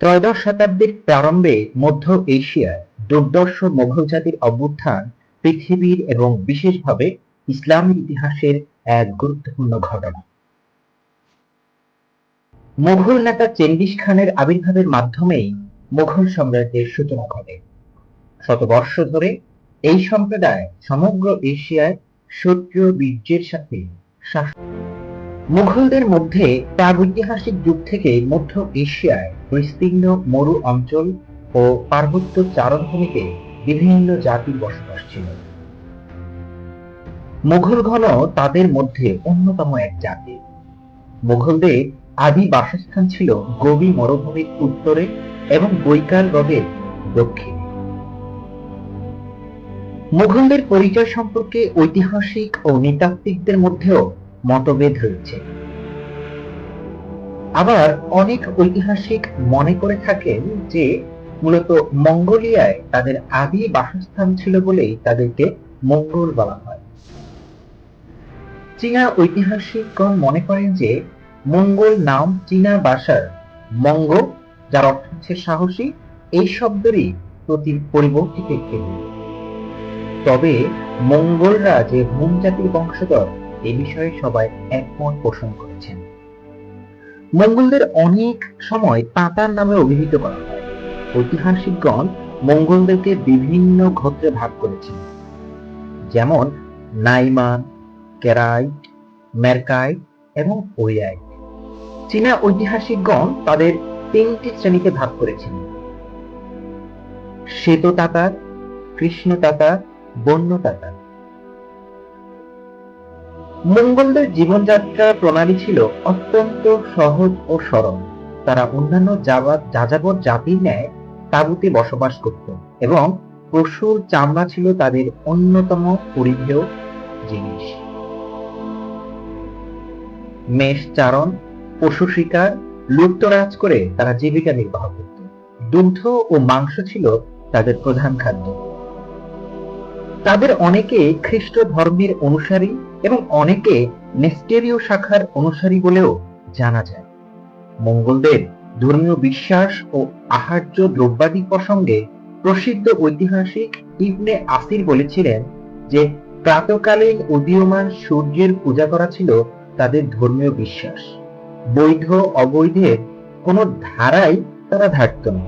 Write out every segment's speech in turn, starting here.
ত্রয়োদশ শতাব্দীর প্রারম্ভে মধ্য এশিয়ায় দুর্দর্শ মোঘল জাতির অভ্যুত্থান পৃথিবীর এবং বিশেষভাবে ইসলামের ইতিহাসের এক গুরুত্বপূর্ণ ঘটনা। মুঘল নেতা চেঙ্গিস খানের আবির্ভাবের মাধ্যমেই মুঘল সাম্রাজ্যের সূচনা ঘটে। শতবর্ষ ধরে এই সম্প্রদায় সমগ্র এশিয়ায় সক্রিয় বীর্যের সাথে শাসন মুঘলদের মধ্যে প্রাগৈতিহাসিক যুগ থেকে মধ্য এশিয়ায় বিস্তীর্ণ মরু অঞ্চল ও পার্বত্য চারণভূমিতে বিভিন্ন জাতির বসবাস ছিল। মুঘলগণ তাদের মধ্যে অন্যতম এক জাতি। মুঘলদের আদি বাসস্থান ছিল গভীর মরুভূমির উত্তরে এবং বৈকাল হ্রদের দক্ষিণে। মুঘলদের পরিচয় সম্পর্কে ঐতিহাসিক ও নৃতাত্ত্বিকদের মধ্যেও মতভেদ রয়েছে আবার অনেক ঐতিহাসিক মনে করে থাকেন যে, মূলত মঙ্গোলিয়ায় তাদের আদি বাসস্থান ছিল বলেই তাদেরকে মঙ্গল বলা হয়। চীনা ঐতিহাসিকগণ মনে করেন যে, মঙ্গল নাম চীনা ভাষার মঙ্গ, যার অর্থ হচ্ছে সাহসী, এই শব্দেরই প্রতি পরিবর্তিত তবে মঙ্গলরা যে হুম জাতির বংশধর এ বিষয়ে সবাই একমত পোষণ করেছেন। মঙ্গলদের অনেক সময় তাতার নামে অভিহিত করা হয়। ঐতিহাসিকগণ মঙ্গলদেরকে বিভিন্ন গোত্রে ভাগ করেছেন। যেমন নাইমান, কেরাইট, মেরকাইট এবং ওয়াইট। চীনা ঐতিহাসিকগণ তাদের তিনটি শ্রেণীতে ভাগ করেছেন। শ্বেত তাতার কৃষ্ণ তাতার বন্য তাতার মঙ্গলদের জীবনযাত্রা প্রণালী ছিল অত্যন্ত সহজ ও সরল। তারা অন্যান্য যাবা- যাযাবর জাতির ন্যায় তাঁবুতে বসবাস করত এবং পশুর চামড়া ছিল তাদের অন্যতম পরিধেয় জিনিস। মেষ চারণ পশু শিকার, লুপ্তরাজ করে তারা জীবিকা নির্বাহ করত। দুগ্ধ ও মাংস ছিল তাদের প্রধান খাদ্য। তাদের অনেকে খ্রিস্ট ধর্মের অনুসারী এবং অনেকে নেস্টেরীয় শাখার অনুসারী বলেও জানা যায়। মঙ্গলদের ধর্মীয় বিশ্বাস ও আহার্য দ্রব্যাদি প্রসঙ্গে প্রসিদ্ধ ঐতিহাসিক ইবনে আসির বলেছিলেন যে প্রাতকালীন উদীয়মান সূর্যের পূজা করা ছিল তাদের ধর্মীয় বিশ্বাস। বৈধ অবৈধের কোনো ধারাই তারা ধারত না।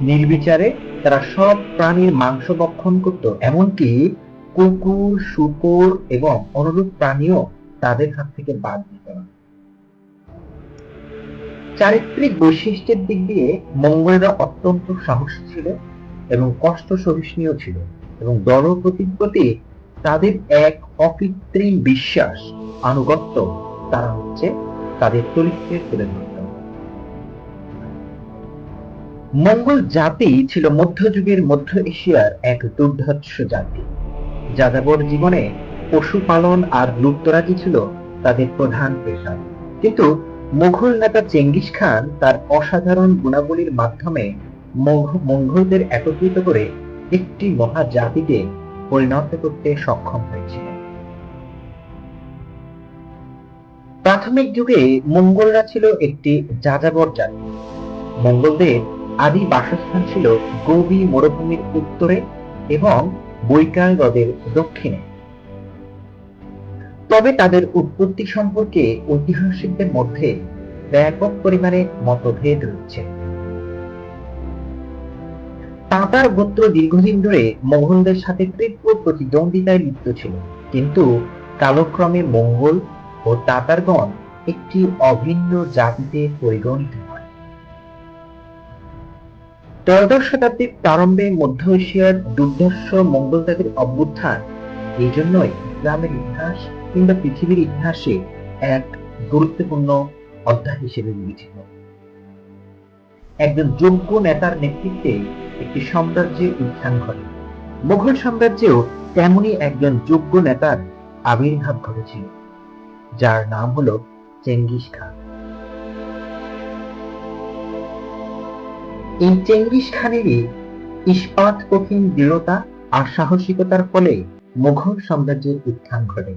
নির্বিচারে তারা সব প্রাণীর মাংস ভক্ষণ করত, এমনকি কুকুর, শুকর এবং অনুরূপ প্রাণীও তাদের হাত থেকে বাদ দিত না চারিত্রিক বৈশিষ্ট্যের দিক দিয়ে মঙ্গলরা অত্যন্ত সাহসী ছিল এবং কষ্ট সহিষ্ণুও ছিল এবং দলপ্রতির প্রতি তাদের এক অকৃত্রিম বিশ্বাস আনুগত্য তারা হচ্ছে তাদের চরিত্রে তুলে ধরত। মঙ্গল জাতি ছিল মধ্যযুগের মধ্য এশিয়ার এক দুর্ধর্ষ জাতি। যাযাবর জীবনে পশুপালন আর লুপ্তরাজি ছিল তাদের প্রধান পেশা। কিন্তু মুঘল নেতা চেঙ্গিস খান তার অসাধারণ গুণাবলীর মাধ্যমে মঙ্গলদের একত্রিত করে একটি মহা জাতিতে পরিণত করতে সক্ষম হয়েছিলেন। প্রাথমিক যুগে মঙ্গলরা ছিল একটি যাযাবর জাতি। মঙ্গলদের আদি বাসস্থান ছিল গভীর মরুভূমির উত্তরে এবং বৈকাল হ্রদের দক্ষিণে। তবে তাদের উৎপত্তি সম্পর্কে ঐতিহাসিকদের মধ্যে ব্যাপক পরিমাণে মতভেদ রয়েছে। তাতার গোত্র দীর্ঘদিন ধরে মোগলদের সাথে তীব্র প্রতিদ্বন্দ্বিতায় লিপ্ত ছিল। কিন্তু কালক্রমে মঙ্গল ও তাতারগণ একটি অভিন্ন জাতিতে পরিগণিত। হয় ত্রয়োদশ শতাব্দীর প্রারম্ভে মধ্য এশিয়ার দুর্ধর্ষ মঙ্গল জাতির অভ্যুত্থান। এই জন্যই ইসলামের ইতিহাস কিংবা পৃথিবীর ইতিহাসে এক গুরুত্বপূর্ণ অধ্যায় হিসেবে বিবেচিত। একজন যোগ্য নেতার নেতৃত্বে একটি সাম্রাজ্যের উত্থান ঘটে। মুঘল সাম্রাজ্যেও তেমনি একজন যোগ্য নেতার আবির্ভাব ঘটেছিল, যার নাম হলো চেঙ্গিস খান। এই চেঙ্গিস খানেরই ইস্পাত কঠিন দৃঢ়তা আর সাহসিকতার ফলে মুঘল সাম্রাজ্যের উত্থান ঘটে।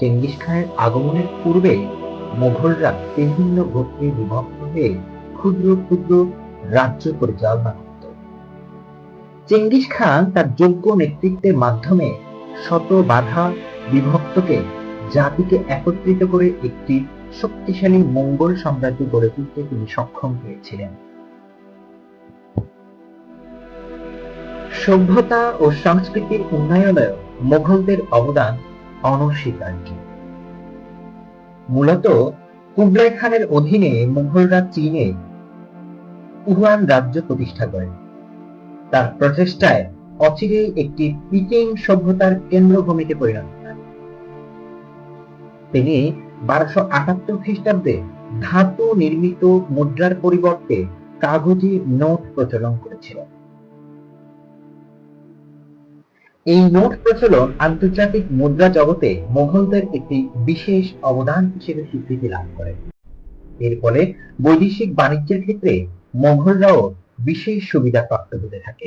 চেঙ্গিস খানের আগমনের পূর্বে মুঘলরা বিভিন্ন গোত্রে বিভক্ত হয়ে ক্ষুদ্র ক্ষুদ্র রাজ্য পরিচালনা করত। চেঙ্গিস খান তার যোগ্য নেতৃত্বের মাধ্যমে শত বাধা বিভক্তকে জাতিকে একত্রিত করে একটি শক্তিশালী মঙ্গল সাম্রাজ্য গড়ে তুলতে তিনি সক্ষম হয়েছিলেন। সভ্যতা ও সংস্কৃতির উন্নয়নে মোগলদের অবদান অনস্বীকার্য। মূলত কুবলাই খানের অধীনে মুঘলরা চীনে উহান রাজ্য প্রতিষ্ঠা করেন। তার প্রচেষ্টায় অচিরেই একটি পিকিং সভ্যতার কেন্দ্রভূমিতে পরিণত তিনি বারোশো আটাত্তর খ্রিস্টাব্দে ধাতু নির্মিত মুদ্রার পরিবর্তে কাগজি নোট প্রচলন করেছিলেন। এই নোট প্রচলন আন্তর্জাতিক মুদ্রা জগতে মোগলদের একটি বিশেষ অবদান হিসেবে স্বীকৃতি লাভ করে। এর ফলে বৈদেশিক বাণিজ্যের ক্ষেত্রে মোগলরাও বিশেষ সুবিধা প্রাপ্ত হতে থাকে।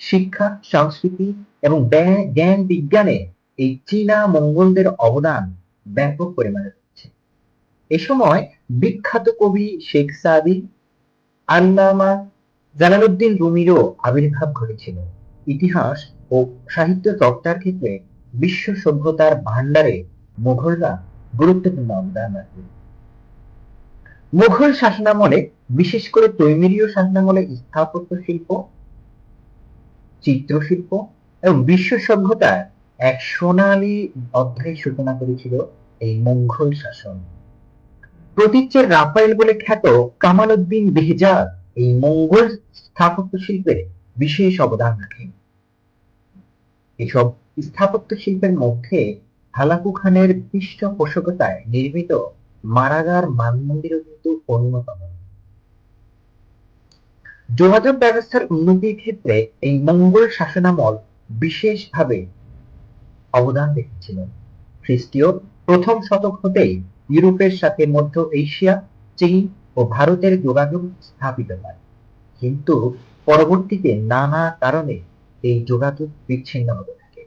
শিক্ষা, সংস্কৃতি এবং জ্ঞান বিজ্ঞানে এই চীনা মঙ্গলদের অবদান ব্যাপক পরিমাণে রয়েছে। এ সময় বিখ্যাত কবি শেখ সাদি আল্লামা জালালউদ্দিন রুমিরও আবির্ভাব ঘটেছিল। ইতিহাস ও সাহিত্য চর্চার ক্ষেত্রে বিশ্ব সভ্যতার ভান্ডারে মুঘলরা গুরুত্বপূর্ণ অবদান রাখে। মুঘল শাসনামলে, বিশেষ করে তৈমিরীয় শাসনামলে স্থাপত্য শিল্প, চিত্রশিল্প এবং বিশ্ব সভ্যতার এক সোনালী অধ্যায় সূচনা করেছিল এই মুঘল শাসন। প্রতীচ্যের রাফায়েল বলে খ্যাত কামাল উদ্দিন বেহজাদ এই মঙ্গল স্থাপত্য শিল্পে বিশেষ অবদান রাখেন এসব স্থাপত্য শিল্পের মধ্যে হালাকু খানের পৃষ্ঠপোষকতায় নির্মিত মারাগার মানমন্দিরও কিন্তু অন্যতম। যোগাযোগ ব্যবস্থার উন্নতির ক্ষেত্রে এই মঙ্গল শাসনামল বিশেষভাবে অবদান রেখেছিলেন খ্রিস্টীয় প্রথম শতক হতেই ইউরোপের সাথে মধ্য এশিয়া, চীন ও ভারতের যোগাযোগ স্থাপিত হয়। কিন্তু পরবর্তীতে নানা কারণে এই যোগাযোগ বিচ্ছিন্ন হতে থাকে।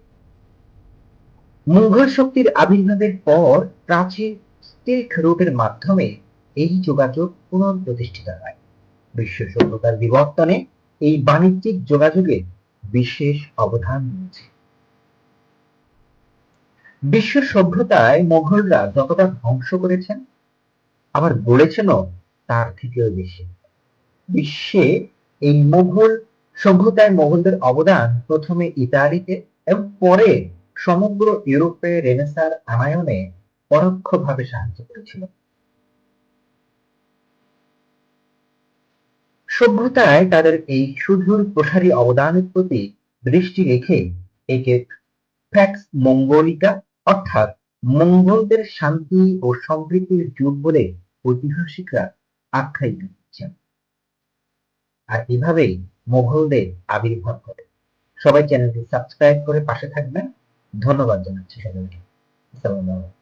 মুঘল শক্তির আবির্ভাবের পর প্রাচীন সিল্ক রুটের মাধ্যমে এই যোগাযোগ পুনঃপ্রতিষ্ঠিত হয়। বিশ্ব সভ্যতার বিবর্তনে এই বাণিজ্যিক যোগাযোগের বিশেষ অবদান রয়েছে। বিশ্ব সভ্যতায় মোগলরা যতটা ধ্বংস করেছেন, আবার গড়েছেনও তার থেকেও বেশি। বিশ্বে এই মোগল সভ্যতায় মোগলদের অবদান প্রথমে ইতালিতে এবং পরে সমগ্র ইউরোপে রেনেসার আনায়নে পরোক্ষভাবে সাহায্য করেছিল। সভ্যতায় তাদের এই সুদূর প্রসারী অবদানের প্রতি দৃষ্টি রেখে একে ফ্যাক্স মঙ্গলিকা অর্থাৎ মঙ্গলদের শান্তি ও সমৃদ্ধির যুগ বলে ঐতিহাসিকরা আখ্যায়িত আর এভাবেই মোগলদের আবির্ভাব ঘটে। সবাই চ্যানেলটি সাবস্ক্রাইব করে পাশে থাকবেন। ধন্যবাদ জানাচ্ছি সবাইকে। আসসালামু আলাইকুম।